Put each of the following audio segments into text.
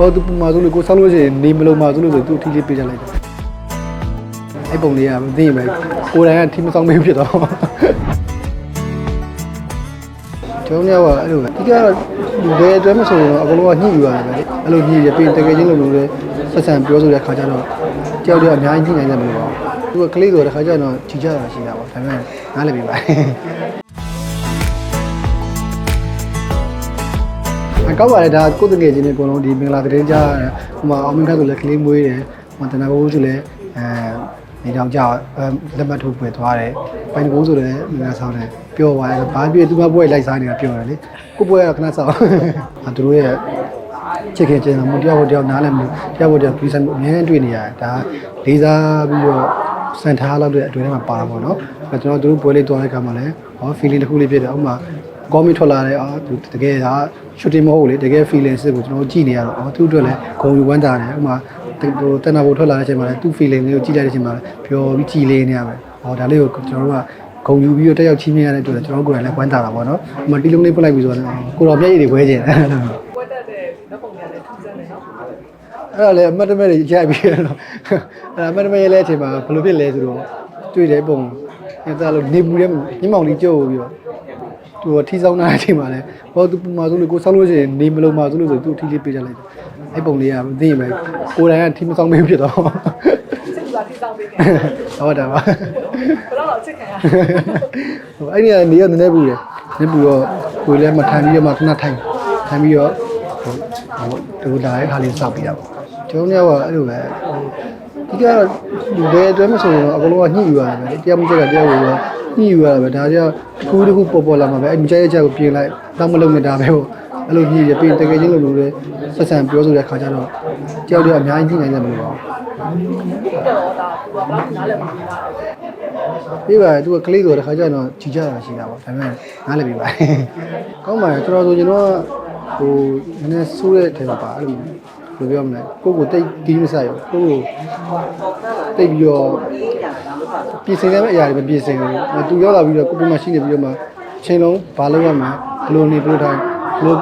ဟောသူပမာဆိုလို့ကိုဆောက်လို့ရှိရင်နေမလုံးပါဆိုလို့ဆိုသူအထီးလေးပေးကြလိုက်တယ်အဲ့ပုံလေးကမသိရင်ပဲကိုယ်တိုင်ကထီးမဆောင်မေးဖြစ်တော့ကျွန်တော်ကအဲ့လိုပဲဒီကတော့ဘယ်အတွက်မဆိုရင်အကုန်လုံးကညှိယူရတယ်ပဲလေအဲ့လိုညှိရပြီးတကယ်ချင်းလို့လို့လဲဆက်ဆံပြောဆိုတဲ့ခါကျတော့ကြောက်ကြောက်အများကြီးညှိနိုင်တယ်မလို့ပါဘူးသူကကလေးဆိုတဲ့ခါကျတော့ကြည်ကြတာရှိတာပေါ့ဒါပေမဲ့နားလည်ပြီပါအ ကောက်ပါလေဒါကိုယ်တငယ်ချင်းတွေအကုန်လုံးဒီမင်္ဂလာသတင်းကြားရတယ်ဟိုမှာအောင်မင်းခတ်ဆိုလည်းကလေးမွေးတယ်ဟိုတနာဘိုးဆိုလည်းအဲနေတော့ကြာအဲလက်မှတ်ထုတ်ပွေသွားတယ်ပိုင်တကိုးဆိုလည်းမင်္ဂလာဆောင်တယ်ပြောသွားတယ်ဘာဖြစ်သူမပွဲလိုက်စားနေတာပြောတယ်လေကိုပွဲကခဏဆောင်အဲသူတို့ရဲ့ချစ်ခင်ချင်းမှုတယောက်တယောက်နားလည်မှုတယောက်တယောက်ပြီးဆိုင်မှုအများကြီးတွေ့နေရတယ်ဒါလေးစားပြီးတော့စံထားလောက်တဲ့အတွင်းထဲမှာပါတာပေါ့နော်အဲကျွန်တော်တို့ပွဲလေးတွားတဲ့အခါမှာလည်းဟော feeling တစ်ခုလေးဖြစ်တယ်ဥပမာ ကောမီထွက်လာတယ်အာသူတကယ်ဒါ shooting မဟုတ်လေတကယ် feeling စစ်ကိုကျွန်တော်ကြည့်နေရတော့အော်သူ့အတွက်လည်းဂုဏ်ယူဝမ်းသာတယ်ဥပမာဟိုတန်တာဘိုထွက်လာတဲ့အချိန်မှာလည်းသူ့ feeling လေးကိုကြည့်လိုက်တဲ့အချိန်မှာလည်းပျော်ပြီးကြည်လေးနေရမယ်ဟောဒါလေးကိုကျွန်တော်တို့ကဂုဏ်ယူပြီးတော့တက်ရောက်ချင်းမြင်ရတဲ့အတွက်လည်းကျွန်တော်တို့ကိုယ်တိုင်လည်းဝမ်းသာတာပေါ့နော်ဥပမာတီလုံးလေးပြလိုက်ပြီးဆိုတော့ကိုတော်မျက်ရည်တွေခွဲခြင်းအဲ့လိုပွဲတက်တဲ့နောက်ပုံများလည်းထူးဆန်းတယ်နော်အဲ့ဒါလည်းအမတ်တမဲတွေရိုက်ပြီးတော့အဲ့ဒါအမတ်တမဲရဲ့လည်းအချိန်မှာဘယ်လိုဖြစ်လဲဆိုတော့တွေ့တဲ့ပုံအဲ့ဒါလို့နေပူတဲ့ညမောင်လေးကြောက်ပြီးတော့ သူကထီဆောင်လာတဲ့အချိန်မှာလည်းဟောသူပမာဆိုလို့ကိုဆောက်လို့ရှိရင်နေမလုံးပါဆိုလို့ဆိုသူအထီလေးပေးကြလိုက်တယ်အဲ့ပုံလေးကမသိရင်ပဲကိုယ်တိုင်ကထီမဆောင်မေးဖြစ်တော့စစ်ကူကထိဆောင်ပေးတယ်ဟုတ်တယ်ပါဘယ်တော့တော့ချစ်ခံရဟိုအဲ့ဒီကနေရနည်းနည်းပူတယ်နည်းပူတော့ကိုယ်လည်းမထိုင်ပြီးတော့မှခဏထိုင်ထိုင်ပြီးတော့ဟိုဟိုတူလာတဲ့ခါလေးစောက်ပြီးတာပေါ့ကျွန်တော်ကအဲ့လိုပဲဒီကတော့ဒီဘယ်အတွက်မဆိုရင်အကုန်လုံးကညှိယူရတယ်ပဲတရားမကျတဲ့တရားကို ညှိယူရတာပဲဒါကြောင့်တစ်ခုတစ်ခုပေါ်ပေါ်လာမှာပဲအဲ့ဒီကြရဲ့ချက်ကိုပြင်လိုက်တော့မလုံးနဲ့ဒါပဲပေါ့အဲ့လိုညှိရပြင်တကယ်ချင်းလို့လို့လေဆက်ဆံပြောဆိုတဲ့ခါကျတော့တယောက်တယောက်အများကြီးညှိနိုင်တယ်မလို့ပါဘူးတော့ဒါသူကဘာမှနားလည်မလို့ရတယ်ပြပါသူကကလေးဆိုတဲ့ခါကျတော့ကြည်ကြတာရှိတာပေါ့ဒါပေမဲ့နားလည်ပြီပါကောင်းပါရဲ့ကျွန်တော်ဆိုကျွန်တော်ကဟိုနည်းနည်းဆိုးတဲ့ထဲမှာပါအဲ့လို ဘယ်လိုပြောမလဲကိုကိုတိတ်ဒီမဆိုင်ရောကိုကိုတိတ်ပြီးတော့ပြင်ဆင်ရမယ့်အရာတွေမပြင်ဆင်ဘူးသူရောက်လာပြီးတော့ကိုပုံမှန်ရှိနေပြီးတော့မှချိန်လုံးဘာလုပ်ရမလဲဘယ်လိုနေဘယ်လိုထိုင်ဘယ်လို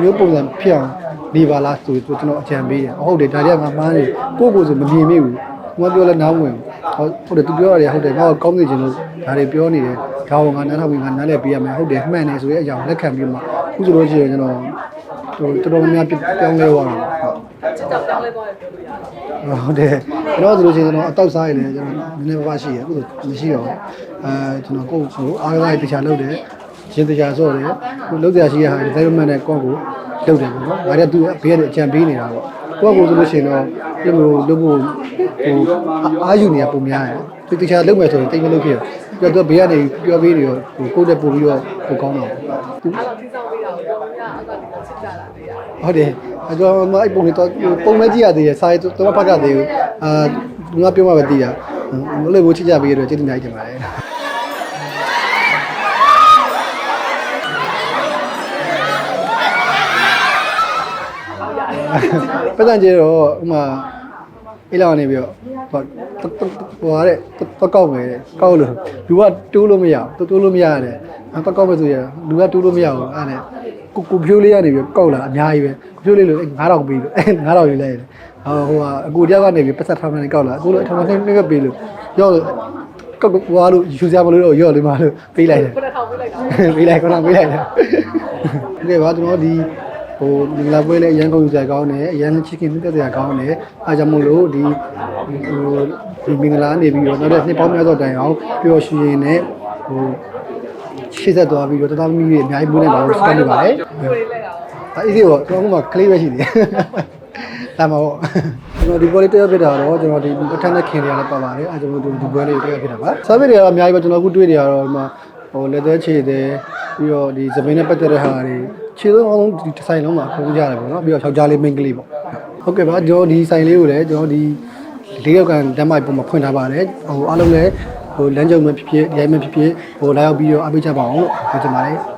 မျိုးပုံစံဖြစ်အောင်နေပါလားဆိုပြီးကျွန်တော်အကြံပေးတယ်ဟုတ်တယ်ဒါတွေကငါမှားနေကိုကိုဆိုမမြင်မိဘူး။ငါပြောလဲနားမဝင်ဘူး။ဟုတ်တယ်သူပြောရတယ်ဟုတ်တယ်ငါကောင်းနေခြင်းလို့ဒါတွေပြောနေတယ်။ဒါကိုငါနားထောင်ပြီးငါနားလဲပေးရမယ်ဟုတ်တယ်မှန်တယ်ဆိုတဲ့အကြောင်းလက်ခံပြီးမှအခုဆိုလို့ရှိရင်ကျွန်တော်ဟိုတော်တော်များများပြောင်းလဲသွားတာပေါ့ ချစ်တော့ပြောင်းလဲသွားတယ်ပြောလို့ရတယ်။ဟုတ်တယ်။ကျွန်တော်ဆိုလို့ရှိရင်ကျွန်တော်အတောက်စားရည်လေကျွန်တော်နည်းနည်းပါးပါးရှိရအခုဆိုမရှိတော့ဘူး။အဲကျွန်တော်ကိုယ့်ကိုအားကစားရေးတခြားလုပ်တယ်။ရှင်တခြားဆော့တယ်။ကိုလုပ်တရားရှိရဟာဒီဇိုင်းမန်နဲ့ကိုယ့်ကိုလုပ်တယ်ပေါ့နော်။ဒါတွေကသူဘေးကအကြံပေးနေတာပေါ့။ကိုယ့်ကိုဆိုလို့ရှိရင်တော့ဒီလိုလုပ်ဖို့ဟိုအာယူနေရပုံများတယ်။သူတခြားလုပ်မယ်ဆိုရင်တိတ်မလုပ်ဖြစ်ဘူး။ပြီးတော့သူဘေးကနေပြောပေးနေရောဟိုကိုယ့်တက်ပို့ပြီးတော့ပိုကောင်းတော့။သူအဲ့တော့ထိဆောင်ပေးတာကိုပြောလို့ရအောက် ကဒီချစ်ကြတာတွေ့ရတယ်ဟုတ်တယ်အကျော်မအဲ့ပုံလေးတော့ပုံမဲကြည့်ရသေးတယ်စာရေးတော့ဖတ်ရသေးဘူးအာငါပြောမှပဲသိတာမလို့ဘူးချစ်ကြပေးရတော့ကျေးဇူးများကြီးတင်ပါတယ်ပတ်စံကျေတော့ဥမာ အဲ့လောက်နေပြီးတော့ဟိုဟိုဟာတဲ့တော့ကောက်မယ်တဲ့ကောက်လို့လူကတိုးလို့မရဘူးတိုးလို့မရတယ်အပကောက်မယ်ဆိုရလူကတိုးလို့မရဘူးအဲ့နဲ့ကိုကိုဖြိုးလေးကနေပြီးကောက်လာအများကြီးပဲကိုဖြိုးလေးလို့9000ပေးလို့9000ယူလိုက်ရတယ်ဟိုဟိုကအကိုတယောက်ကနေပြီးပတ်သက်ထားမှန်းကောက်လာအခုလို့အထောင်မှန်းနှိမ့်ပေးလို့ရော့လို့ကောက်ကွာလို့ယူစရာမလိုတော့ရော့လေးမလို့ပေးလိုက်တယ်9000ပေးလိုက်တာပေးလိုက်9000ပေးလိုက်တာဒီကဘာကျွန်တော်ဒီ ဟိုမင်္ဂလာပွဲလေးအရန်ကောင်းယူစရာကောင်းတယ်အရန်ချစ်ခင်တက်စရာကောင်းတယ်အားကြောင့်မို့လို့ဒီဟိုဒီမင်္ဂလာနေပြီးတော့နောက်တဲ့နှစ်ပေါင်းများစွာတိုင်အောင်ပျော်ရွှင်နေဟိုရှေ့ဆက်သွားပြီးတော့တသားသမီးတွေအများကြီးမွေးနေပါလို့စကန်နေပါတယ်ကိုယ်လေးလိုက်အောင်အေးဒီတော့ကျွန်တော်ကမှကလေးပဲရှိသေးတယ်။ဒါမှမဟုတ်ကျွန်တော်ဒီပွဲလေးတက်ရဖြစ်တာတော့ကျွန်တော်ဒီအထက်နဲ့ခင်တွေလည်းပါပါတယ်အဲကျွန်တော်ဒီပွဲလေးတက်ရဖြစ်တာပါ။ service တွေကတော့အများကြီးပဲကျွန်တော်အခုတွေ့နေရတော့ဒီမှာ ဟိုလက်သေးခြေသေးပြီးတော့ဒီသပင်းနဲ့ပတ်သက်တဲ့ဟာတွေခြေသုံးအောင်ဒီဆိုင်လုံးမှာပုံကြရတယ်ပေါ့နော်ပြီးတော့ယောက်ျားလေးမိန်းကလေးပေါ့။ဟုတ်ကဲ့ပါကျွန်တော်ဒီဆိုင်လေးကိုလည်းကျွန်တော်ဒီလေးယောက်ကန်ဓာတ်မိုက်ပုံမှာဖွင့်ထားပါတယ်။ဟိုအားလုံးလည်းဟိုလမ်းကြုံမှဖြစ်ဖြစ်၊ရိုင်းမှဖြစ်ဖြစ်ဟိုလာရောက်ပြီးတော့အားပေးကြပါအောင်လို့ပြောချင်ပါတယ်။